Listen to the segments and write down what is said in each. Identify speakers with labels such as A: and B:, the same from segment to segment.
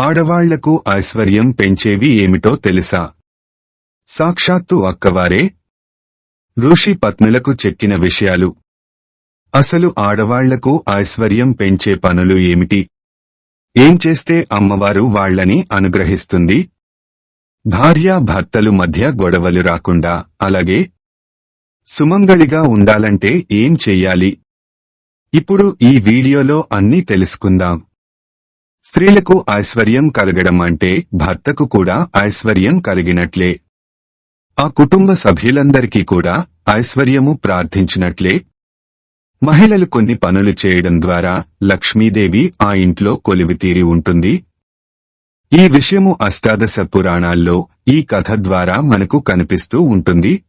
A: ఆడవాళ్ళకు ఐశ్వర్యం పెంచేవి ఏమిటో తెలుసా? సాక్షాత్తు అక్కవారే? ఋషి పత్నులకు చెక్కిన విషయాలు. అసలు ఆడవాళ్ళకు ఐశ్వర్యం పెంచే పనులు ఏమిటి? ఏం చేస్తే అమ్మవారు వాళ్ళని అనుగ్రహిస్తుంది? భార్యాభర్తలు మధ్య గొడవలు రాకుండా అలాగే? సుమంగళిగా ఉండాలంటే ఏం చెయ్యాలి? ఇప్పుడు ఈ వీడియోలో అన్నీ తెలుసుకుందాం. స్త్రీలకు ఐశ్వర్యం కలగడం అంటే భర్తకు కూడా ఐశ్వర్యం కలిగినట్లే. ఆ కుటుంబ సభ్యులందరికీ కూడా ఐశ్వర్యము ప్రార్థించినట్లే. మహిళలు కొన్ని పనులు చేయడం ద్వారా లక్ష్మీదేవి ఆ ఇంట్లో కొలివితీరి ఉంటుంది. ఈ విషయము అష్టాదశ పురాణాల్లో ఈ కథ ద్వారా మనకు కనిపిస్తూ ఉంటుంది.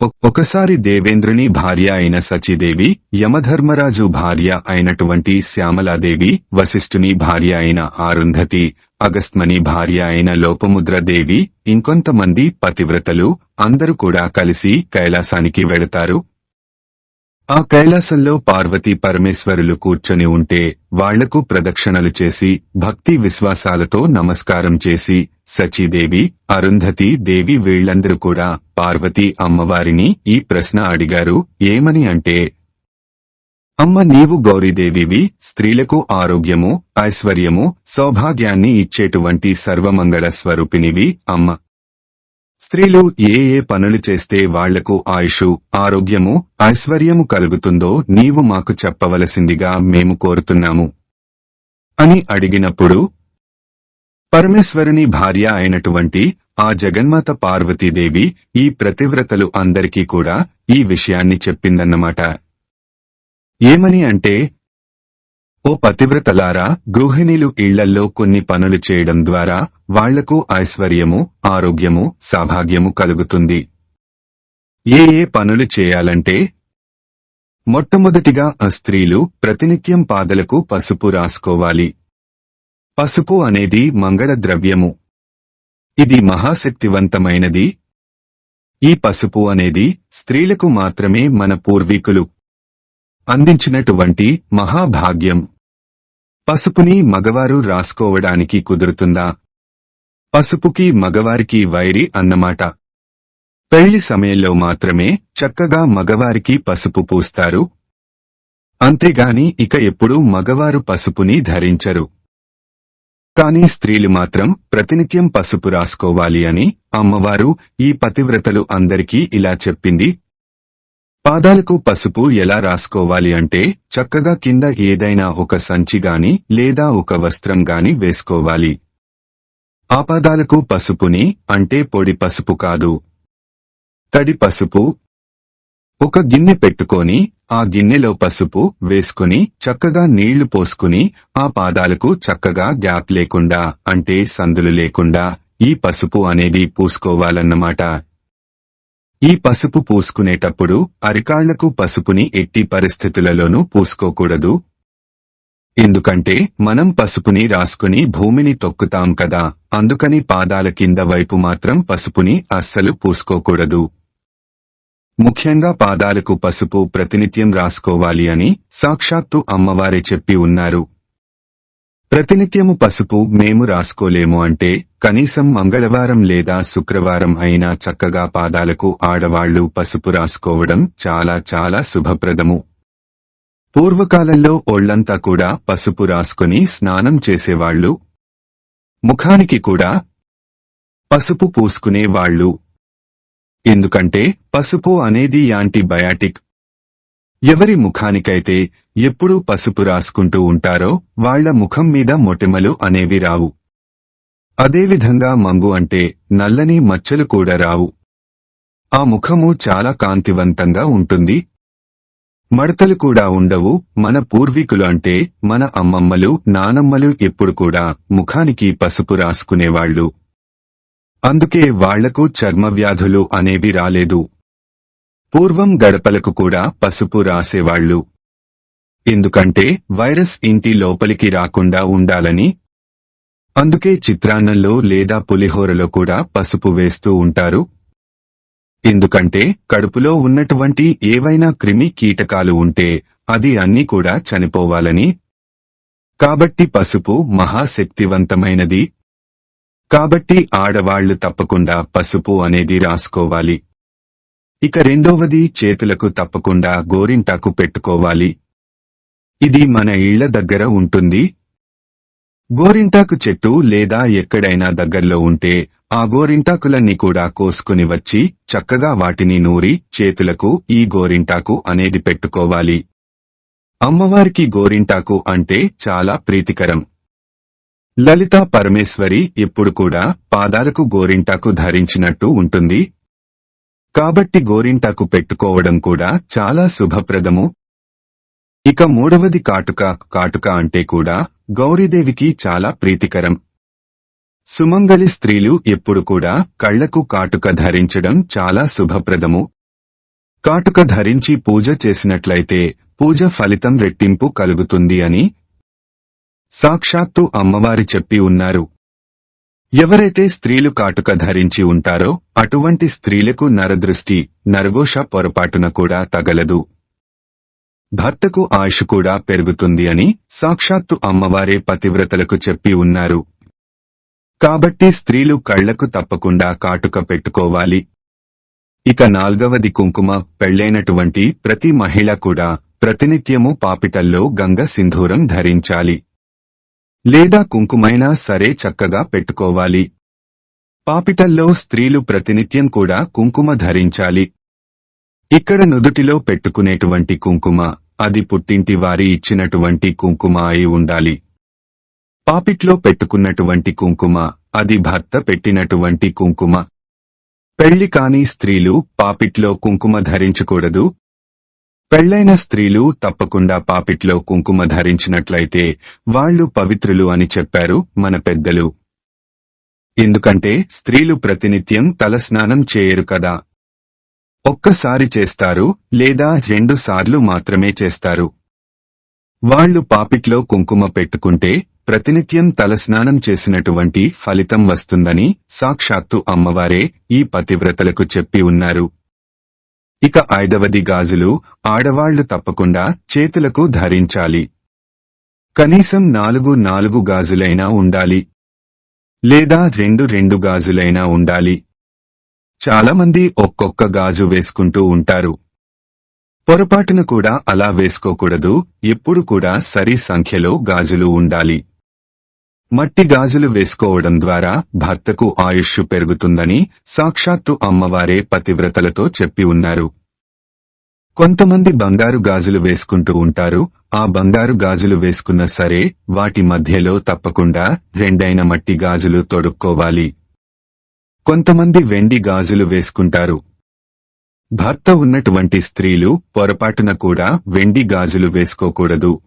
A: ఒకసారి దేవేంద్రుని భార్య అయిన సచిదేవి యమధర్మరాజు భార్య అయినటువంటి శ్యామలాదేవి వశిష్ఠుని భార్య అయిన ఆరుంధతి అగస్త్మని భార్య అయిన లోపముద్రదేవి ఇంకొంతమంది పతివ్రతలు అందరూ కూడా కలిసి కైలాసానికి వెళతారు. ఆ కైలాసంలో పార్వతీ పరమేశ్వరులు కూర్చొని ఉంటే వాళ్ళకు ప్రదక్షిణలు చేసి భక్తి విశ్వాసాలతో నమస్కారం చేసి సచీదేవి అరుంధతి దేవి వీళ్ళందరూ కూడా పార్వతీ అమ్మవారిని ఈ ప్రశ్న అడిగారు. ఏమని అంటే అమ్మ నీవు గౌరీదేవివి స్త్రీలకు ఆరోగ్యము ఐశ్వర్యము సౌభాగ్యాన్ని ఇచ్చేటువంటి సర్వమంగళ స్వరూపినివి. అమ్మ స్త్రీలు ఏ ఏ పనులు చేస్తే వాళ్ళకు ఆయుషు ఆరోగ్యము ఐశ్వర్యము కలుగుతుందో నీవు మాకు చెప్పవలసిందిగా మేము కోరుతున్నాము. అని అడిగినప్పుడు పరమేశ్వరుని భార్య అయినటువంటి ఆ జగన్మాత పార్వతీదేవి ఈ ప్రతివ్రతలు అందరికీ కూడా ఈ విషయాన్ని చెప్పిందన్నమాట. ఏమని అంటే ఓ పతివ్రతలారా గృహిణీలు ఇళ్ళల్లో కొన్ని పనులు చేయడం ద్వారా వాళ్ళకు ఐశ్వర్యము ఆరోగ్యము సౌభాగ్యము కలుగుతుంది. ఏ ఏ పనులు చేయాలంటే మొట్టమొదటిగా ఆ స్త్రీలు ప్రతినిత్యం పాదలకు పసుపు రాసుకోవాలి. పసుపు అనేది మంగళ ద్రవ్యము. ఇది మహాశక్తివంతమైనది. ఈ పసుపు అనేది స్త్రీలకు మాత్రమే మన పూర్వీకులు అందించినటువంటి మహాభాగ్యం. పసుపుని మగవారు రాసుకోవడానికి కుదురుతుందా? పసుపుకి మగవారికి వైరి అన్నమాట. పెళ్ళి సమయంలో మాత్రమే చక్కగా మగవారికి పసుపు పూస్తారు. అంతేగాని ఇక ఎప్పుడూ మగవారు పసుపుని ధరించరు. కానీ స్త్రీలు మాత్రం ప్రతినిత్యం పసుపు రాసుకోవాలి అని అమ్మవారు ఈ పతివ్రతలు అందరికీ ఇలా చెప్పింది. పాదాలకు పసుపు ఎలా రాసుకోవాలి అంటే చక్కగా కింద ఏదైనా ఒక సంచి గాని లేదా ఒక వస్త్రం గాని వేసుకోవాలి. ఆ పాదాలకు పసుపుని అంటే పొడి పసుపు కాదు. తడి పసుపు ఒక గిన్నె పెట్టుకొని ఆ గిన్నెలో పసుపు వేసుకుని చక్కగా నీళ్ళు పోసుకుని ఆ పాదాలకు చక్కగా గ్యాప్ లేకుండా అంటే సందులు లేకుండా ఈ పసుపు అనేది పూసుకోవాలన్నమాట. ఈ పసుపు పూసుకునేటప్పుడు అరికాళ్ళకు పసుపుని ఎట్టి పరిస్థితులలోనూ పూసుకోకూడదు. ఎందుకంటే మనం పసుపుని రాసుకుని భూమిని తొక్కుతాం కదా అందుకని పాదాల కింద వైపు మాత్రం పసుపుని అస్సలు పూసుకోకూడదు. ముఖ్యంగా పాదాలకు పసుపు ప్రతినిత్యం రాసుకోవాలి అని సాక్షాత్తు అమ్మవారే చెప్పి ఉన్నారు. ప్రతినిత్యము పసుపు మేము రాసుకోలేము అంటే కనీసం మంగళవారం లేదా శుక్రవారం అయినా చక్కగా పాదాలకు ఆడవాళ్ళు పసుపు రాసుకోవడం చాలా చాలా శుభప్రదము. పూర్వకాలంలో ఒళ్ళంతా కూడా పసుపు రాసుకుని స్నానం చేసేవాళ్ళు. ముఖానికి కూడా పసుపు పూసుకునేవాళ్ళు ఎందుకంటే పసుపు అనేది యాంటీబయాటిక్ ఎవరి ముఖానికైతే ఎప్పుడూ పసుపు రాసుకుంటూ ఉంటారో వాళ్ళ ముఖం మీద మొటిమలు అనేవి రావు. అదేవిధంగా మంగు అంటే నల్లని మచ్చలు కూడా రావు. ఆ ముఖము చాలా కాంతివంతంగా ఉంటుంది. మడతలు కూడా ఉండవు. మన పూర్వీకులు అంటే మన అమ్మమ్మలు నానమ్మలు ఎప్పుడు కూడా ముఖానికి పసుపు రాసుకునేవాళ్ళు అందుకే వాళ్ళకు చర్మ వ్యాధులు అనేవి రాలేదు. పూర్వం గడపలకు కూడా పసుపు రాసేవాళ్ళు. ఎందుకంటే వైరస్ ఇంటి లోపలికి రాకుండా ఉండాలని. అందుకే చిత్రాన్నంలో లేదా పులిహోరలో కూడా పసుపు వేస్తూ ఉంటారు. ఎందుకంటే కడుపులో ఉన్నటువంటి ఏవైనా క్రిమి కీటకాలు ఉంటే అది అన్ని కూడా చనిపోవాలని. కాబట్టి పసుపు మహాశక్తివంతమైనది. కాబట్టి ఆడవాళ్ళు తప్పకుండా పసుపు అనేది రాసుకోవాలి. ఇక రెండవది చేతులకు తప్పకుండా గోరింటాకు పెట్టుకోవాలి. ఇది మన ఇళ్ళ దగ్గర ఉంటుంది. గోరింటాకు చెట్టు లేదా ఎక్కడైనా దగ్గర్లో ఉంటే ఆ గోరింటాకులన్నీ కూడా కోసుకుని వచ్చి చక్కగా వాటిని నూరి చేతులకు ఈ గోరింటాకు అనేది పెట్టుకోవాలి. అమ్మవారికి గోరింటాకు అంటే చాలా ప్రీతికరం. లలితా పరమేశ్వరి ఎప్పుడు కూడా పాదాలకు గోరింటాకు ధరించినట్టు ఉంటుంది. కాబట్టి గోరింటాకు పెట్టుకోవడం కూడా చాలా శుభప్రదము. ఇక మూడవది కాటుక కాటుక అంటే కూడా గౌరీదేవికి చాలా ప్రీతికరం. సుమంగలి స్త్రీలు ఎప్పుడు కూడా కళ్ళకు కాటుక ధరించడం చాలా శుభప్రదము. కాటుక ధరించి పూజ చేసినట్లయితే పూజ ఫలితం రెట్టింపు కలుగుతుంది అని సాక్షాత్తు అమ్మవారి చెప్పి ఉన్నారు. ఎవరైతే స్త్రీలు కాటుక ధరించి ఉంటారో అటువంటి స్త్రీలకు నరదృష్టి నరఘోష పొరపాటున కూడా తగలదు. భర్తకు ఆయుష్ కూడా పెరుగుతుంది అని సాక్షాత్తు అమ్మవారే పతివ్రతలకు చెప్పి ఉన్నారు. కాబట్టి స్త్రీలు కళ్ళకు తప్పకుండా కాటుక పెట్టుకోవాలి. ఇక నాల్గవది కుంకుమ పెళ్ళైనటువంటి ప్రతి మహిళ కూడా ప్రతినిత్యము పాపిటల్లో గంగ సింధూరం ధరించాలి. లేదా కుంకుమైనా సరే చక్కగా పెట్టుకోవాలి. పాపిటల్లో స్త్రీలు ప్రతినిత్యం కూడా కుంకుమ ధరించాలి. ఇక్కడ నుదుటిలో పెట్టుకునేటువంటి కుంకుమ అది పుట్టింటి వారి ఇచ్చినటువంటి కుంకుమ అయి ఉండాలి. పాపిట్లో పెట్టుకున్నటువంటి కుంకుమ అది భర్త పెట్టినటువంటి కుంకుమ. పెళ్ళి కాని స్త్రీలు పాపిట్లో కుంకుమ ధరించకూడదు పెళ్ళైన స్త్రీలు తప్పకుండా పాపిట్లో కుంకుమ ధరించినట్లయితే వాళ్ళు పవిత్రులు అని చెప్పారు మన పెద్దలు. ఎందుకంటే స్త్రీలు ప్రతినిత్యం తలస్నానం చేయరు కదా. ఒక్కసారి చేస్తారు లేదా రెండు సార్లు మాత్రమే చేస్తారు. వాళ్ళు పాపిట్లో కుంకుమ పెట్టుకుంటే ప్రతినిత్యం తలస్నానం చేసినటువంటి ఫలితం వస్తుందని సాక్షాత్తు అమ్మవారే ఈ పతివ్రతలకు చెప్పి ఉన్నారు. ఇక ఐదవది గాజులు ఆడవాళ్ళు తప్పకుండా చేతులకు ధరించాలి. కనీసం నాలుగు నాలుగు గాజులైనా ఉండాలి. లేదా రెండు రెండు గాజులైనా ఉండాలి. చాలామంది ఒక్కొక్క గాజు వేసుకుంటూ ఉంటారు. పొరపాటున కూడా అలా వేసుకోకూడదు ఎప్పుడు కూడా సరి సంఖ్యలో గాజులు ఉండాలి. మట్టి గాజులు వేసుకోవడం ద్వారా భర్తకు ఆయుష్ పెరుగుతుందని సాక్షాత్తు అమ్మవారే పతివ్రతలతో చెప్పి ఉన్నారు. కొంతమంది బంగారు గాజులు వేసుకుంటూ ఉంటారు. ఆ బంగారు గాజులు వేసుకున్న సరే వాటి మధ్యలో తప్పకుండా రెండైన మట్టి గాజులు తొడుక్కోవాలి. కొంతమంది వెండి గాజులు వేసుకుంటారు. భర్త ఉన్నటువంటి స్త్రీలు పొరపాటున కూడా వెండి గాజులు వేసుకోకూడదు.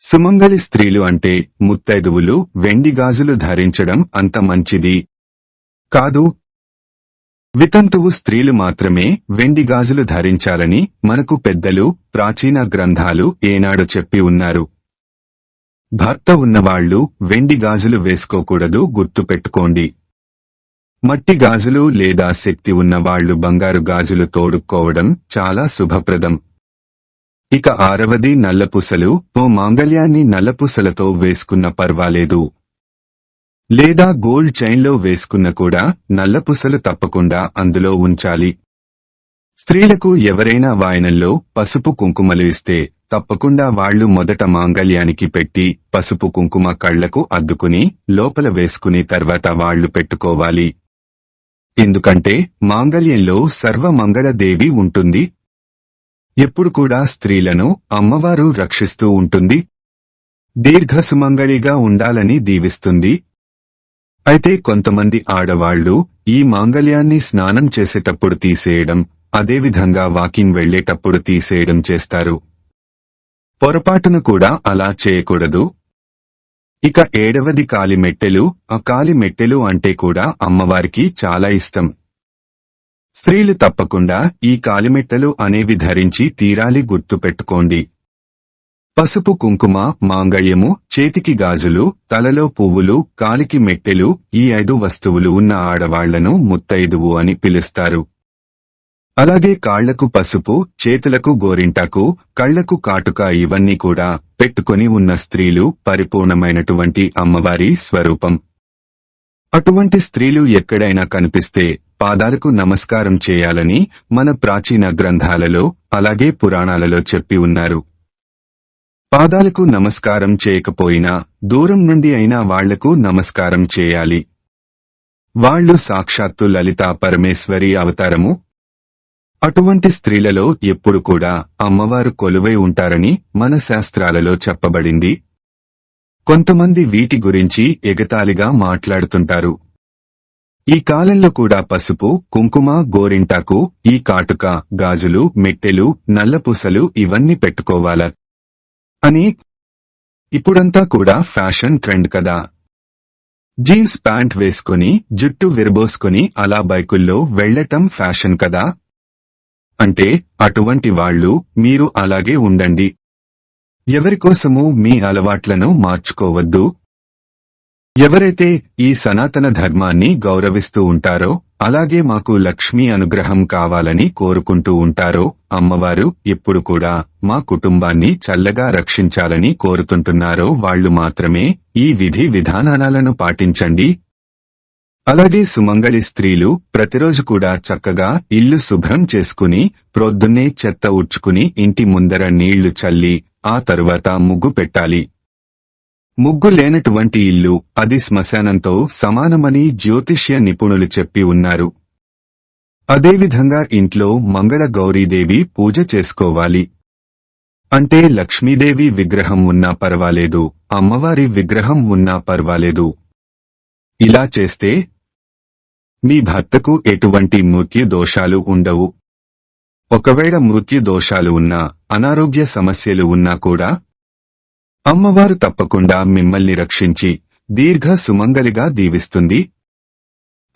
A: సుమంగలి స్త్రీలు అంటే ముత్తైదువులు వెండి గాజులు ధరించడం అంత మంచిది కాదు. వితంతువు స్త్రీలు మాత్రమే వెండి గాజులు ధరించాలని మనకు పెద్దలు ప్రాచీన గ్రంథాలు ఏనాడు చెప్పి ఉన్నారు. భర్త ఉన్నవాళ్ళు వెండి గాజులు వేసుకోకూడదు గుర్తుపెట్టుకోండి మట్టి గాజులు లేదా శక్తి ఉన్నవాళ్ళు బంగారు గాజులు తోడుక్కోవడం చాలా శుభప్రదం. ఇక ఆరవది నల్లపూసలు ఓ మాంగళ్యాన్ని నల్లపూసలతో వేసుకున్న పర్వాలేదు. లేదా గోల్డ్ చైన్లో వేసుకున్న కూడా నల్లపూసలు తప్పకుండా అందులో ఉంచాలి. స్త్రీలకు ఎవరైనా వాయనంలో పసుపు కుంకుమలు ఇస్తే తప్పకుండా వాళ్ళు మొదట మాంగళ్యానికి పెట్టి పసుపు కుంకుమ కళ్ళకు అద్దుకుని లోపల వేసుకుని తర్వాత వాళ్ళు పెట్టుకోవాలి. ఎందుకంటే మాంగళ్యంలో సర్వమంగళదేవి ఉంటుంది ఎప్పుడు కూడా స్త్రీలను అమ్మవారు రక్షిస్తూ ఉంటుంది. దీర్ఘసుమంగళిగా ఉండాలని దీవిస్తుంది. అయితే కొంతమంది ఆడవాళ్ళు ఈ మాంగళ్యాన్ని స్నానం చేసేటప్పుడు తీసేయడం అదేవిధంగా వాకింగ్ వెళ్ళేటప్పుడు తీసేయడం చేస్తారు. పొరపాటున కూడా అలా చేయకూడదు. ఇక ఏడవది కాలిమెట్టెలు ఆ కాలిమెట్టెలు అంటే కూడా అమ్మవారికి చాలా ఇష్టం. స్త్రీలు తప్పకుండా ఈ కాలిమెట్టెలు అనేవి ధరించి తీరాలి గుర్తుపెట్టుకోండి పసుపు కుంకుమ మాంగళ్యము చేతికి గాజులు తలలో పువ్వులు కాలికి మెట్టెలు ఈ ఐదు వస్తువులు ఉన్న ఆడవాళ్ళను ముత్తైదువు అని పిలుస్తారు. అలాగే కాళ్ళకు పసుపు చేతులకు గోరింటాకు కళ్ళకు కాటుక ఇవన్నీ కూడా పెట్టుకొని ఉన్న స్త్రీలు పరిపూర్ణమైనటువంటి అమ్మవారి స్వరూపం. అటువంటి స్త్రీలు ఎక్కడైనా కనిపిస్తే పాదాలకు నమస్కారం చేయాలని మన ప్రాచీన గ్రంథాలలో అలాగే పురాణాలలో చెప్పి ఉన్నారు. పాదాలకు నమస్కారం చేయకపోయినా దూరం నుండి అయినా వాళ్ళకు నమస్కారం చేయాలి. వాళ్ళు సాక్షాత్తు లలితా పరమేశ్వరి అవతారము. అటువంటి స్త్రీలలో ఎప్పుడు కూడా అమ్మవారు కొలువై ఉంటారని మన శాస్త్రాలలో చెప్పబడింది. కొంతమంది వీటి గురించి ఎగతాళిగా మాట్లాడుతుంటారు. ఈ కాలంలో కూడా పసుపు కుంకుమ గోరింటాకు ఈ కాటుక గాజులు మెట్టెలు నల్లపూసలు ఇవన్నీ పెట్టుకోవాలా. అని ఇప్పుడంతా కూడా ఫ్యాషన్ ట్రెండ్ కదా. జీన్స్ ప్యాంట్ వేసుకుని జుట్టు విరబోసుకుని అలా బైకుల్లో వెళ్ళటం ఫ్యాషన్ కదా. అంటే అటువంటి వాళ్ళు మీరు అలాగే ఉండండి. ఎవరికోసమూ మీ అలవాట్లను మార్చుకోవద్దు. ఎవరైతే ఈ సనాతన ధర్మాన్ని గౌరవిస్తూ ఉంటారో అలాగే మాకు లక్ష్మీ అనుగ్రహం కావాలని కోరుకుంటూ ఉంటారో అమ్మవారు ఎప్పుడు కూడా మా కుటుంబాన్ని చల్లగా రక్షించాలని కోరుతుంటున్నారో వాళ్ళు మాత్రమే ఈ విధి విధానాలను పాటించండి. అలాగే సుమంగళి స్త్రీలు ప్రతిరోజు కూడా చక్కగా ఇల్లు శుభ్రం చేసుకుని ప్రొద్దున్నే చెత్త ఉడ్చుకుని ఇంటి ముందర నీళ్ళు చల్లి ఆ తరువాత ముగ్గు పెట్టాలి. ముగ్గు లేనటువంటి ఇల్లు అది శ్మశానంతో సమానమని జ్యోతిష్య నిపుణులు చెప్పి ఉన్నారు. అదేవిధంగా ఇంట్లో మంగళ గౌరీదేవి పూజ చేసుకోవాలి. అంటే లక్ష్మీదేవి విగ్రహం ఉన్నా పర్వాలేదు అమ్మవారి విగ్రహం ఉన్నా పర్వాలేదు. ఇలా చేస్తే మీ భర్తకు ఎటువంటి మృత్యు దోషాలు ఉండవు. ఒకవేళ మృత్యు దోషాలు ఉన్నా అనారోగ్య సమస్యలు ఉన్నా కూడా అమ్మవారు తప్పకుండా మిమ్మల్ని రక్షించి దీర్ఘ సుమంగలిగా దీవిస్తుంది.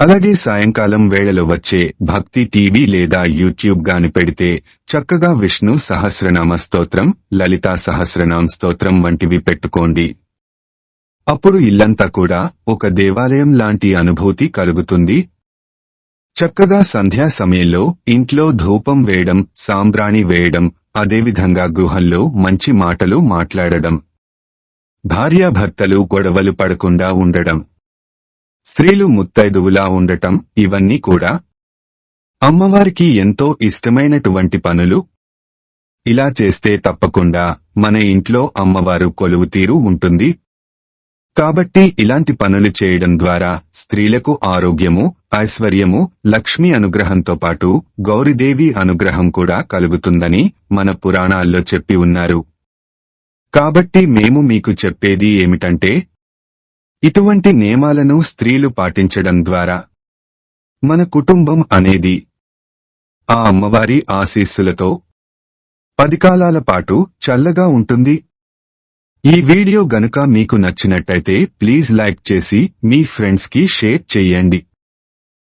A: అలాగే సాయంకాలం వేళలో వచ్చే భక్తి టీవీ లేదా యూట్యూబ్ గాని పెడితే చక్కగా విష్ణు సహస్రనామ స్తోత్రం లలితా సహస్రనామ స్తోత్రం వంటివి పెట్టుకోండి. అప్పుడు ఇల్లంతా కూడా ఒక దేవాలయం లాంటి అనుభూతి కలుగుతుంది. చక్కగా సంధ్యా సమయంలో ఇంట్లో ధూపం వేయడం సాంబ్రాణి వేయడం అదేవిధంగా గృహంలో మంచి మాటలు మాట్లాడడం. భార్యాభర్తలు గొడవలు పడకుండా ఉండడం. స్త్రీలు ముత్తైదువులా ఉండటం ఇవన్నీ కూడా. అమ్మవారికి ఎంతో ఇష్టమైనటువంటి పనులు. ఇలా చేస్తే తప్పకుండా మన ఇంట్లో అమ్మవారు కొలువు తీరు ఉంటుంది. కాబట్టి ఇలాంటి పనులు చేయడం ద్వారా స్త్రీలకు ఆరోగ్యము ఐశ్వర్యము లక్ష్మి అనుగ్రహంతో పాటు గౌరీదేవి అనుగ్రహం కూడా కలుగుతుందని మన పురాణాల్లో చెప్పి ఉన్నారు. కాబట్టి మేము మీకు చెప్పేది ఏమిటంటే ఇటువంటి నియమాలను స్త్రీలు పాటించడం ద్వారా మన కుటుంబం అనేది ఆ అమ్మవారి ఆశీస్సులతో పది కాలాల పాటు చల్లగా ఉంటుంది. ఈ వీడియో గనుక మీకు నచ్చినట్టయితే ప్లీజ్ లైక్ చేసి మీ ఫ్రెండ్స్కి షేర్ చెయ్యండి